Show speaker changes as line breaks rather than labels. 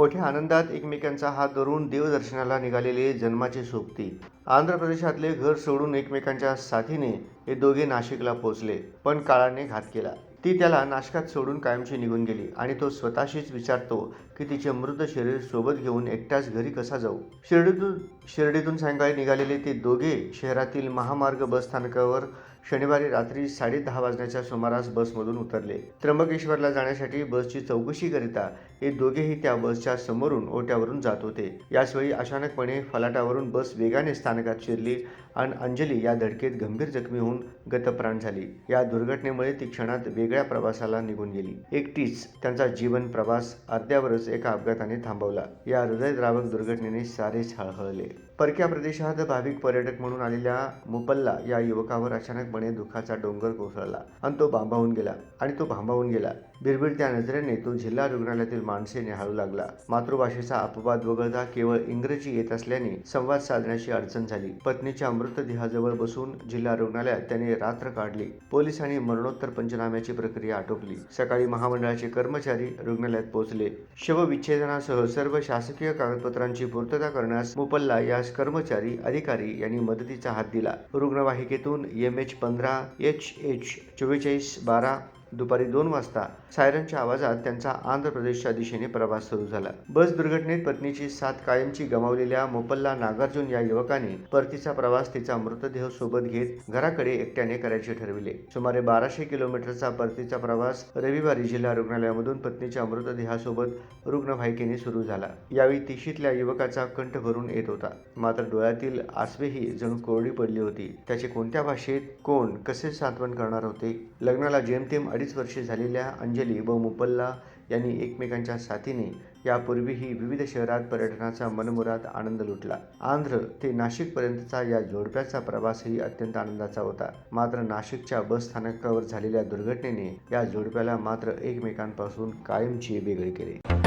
मोठ्या आनंदात एकमेकांचा हात धरून देवदर्शनाला निघालेले जन्माचे सोबती. आंध्र प्रदेशातले घर सोडून एकमेकांच्या साथीने हे दोघे नाशिकला पोचले पण काळाने घात केला. ती त्याला नाशकात सोडून कायमची निघून गेली आणि तो स्वतःशीच विचारतो की तिचे मृत शरीर सोबत घेऊन एकट्याच घरी कसा जाऊ? शिर्डीतून शिर्डीतून सायंकाळी निघालेले ते दोघे शहरातील महामार्ग बस स्थानकावर शनिवारी रात्री साडेदहा वाजण्याच्या सुमारास बसमधून उतरले. त्र्यंबकेश्वरला जाण्यासाठी बसची चौकशीकरिता हे दोघेही त्या बसच्या समोरून ओट्यावरून जात होते. याचवेळी अचानकपणे फलाटावरून बस वेगाने स्थानकात शिरली आणि अंजली या धडकेत गंभीर जखमी होऊन गतप्राण झाली. या दुर्घटनेमुळे ती क्षणात वेगळ्या प्रवासाला निघून गेली. एकटीच त्यांचा जीवन प्रवास अर्ध्यावरच एका अपघाताने थांबवला. या हृदयद्रावक दुर्घटनेने सारेच हळहळले. परक्या प्रदेशात भाविक पर्यटक म्हणून आलेल्या मुपल्ला या युवकावर अचानकपणे दुःखाचा डोंगर कोसळला आणि तो बांबावून गेला आणि तो भांबावून गेला. बिरबिरत्या नजरेने तो जिल्हा रुग्णालयातील माणसे निहाळू लागला. मातृभाषेचा अपवाद वगळता केवळ इंग्रजी येत असल्याने संवाद साधण्याची अडचण झाली. पत्नीच्या मृतदेहाजवळ बसून जिल्हा रुग्णालयात त्याने रात्र काढली. पोलिसांनी मरणोत्तर पंचनाम्याची प्रक्रिया आटोपली. सकाळी महामंडळाचे कर्मचारी रुग्णालयात पोहोचले. शवविच्छेदनासह सर्व शासकीय कागदपत्रांची पूर्तता करण्यास मुपल्ला कर्मचारी अधिकारी यांनी मदतीचा हात दिला. रुग्णवाहिकेतून एम एच पंधरा एच एच चव्वेचाळीस बारा दुपारी दोन वाजता सायरनच्या आवाजात त्यांचा आंध्र प्रदेशच्या दिशेने प्रवास सुरू झाला. बस दुर्घटनेत पत्नीची साथ कायमची गमावलेल्या मोपल्ला नागार्जुन या युवकाने परतीचा प्रवास तिचा मृतदेह सोबत घेत घराकडे एकट्याने करायचे ठरविले. सुमारे बाराशे किलोमीटरचा परतीचा प्रवास रविवारी जिल्हा रुग्णालयामधून पत्नीच्या मृतदेहासोबत रुग्णवाहिकेने सुरू झाला. यावेळी तिशीतल्या युवकाचा कंठ भरून येत होता. मात्र डोळ्यातील आसवेही जणू कोरडी पडली होती. त्याचे कोणत्या भाषेत कोण कसे सांत्वन करणार होते? लग्नाला जेमतेम अडीच वर्षे झालेल्या अंजली व मुपल्ला यांनी एकमेकांच्या साथीने यापूर्वीही विविध शहरात पर्यटनाचा मनमुराद आनंद लुटला. आंध्र ते नाशिकपर्यंतचा या जोडप्याचा प्रवासही अत्यंत आनंदाचा होता. मात्र नाशिकच्या बस स्थानकावर झालेल्या दुर्घटनेने या जोडप्याला मात्र एकमेकांपासून कायमची वेगळी केले.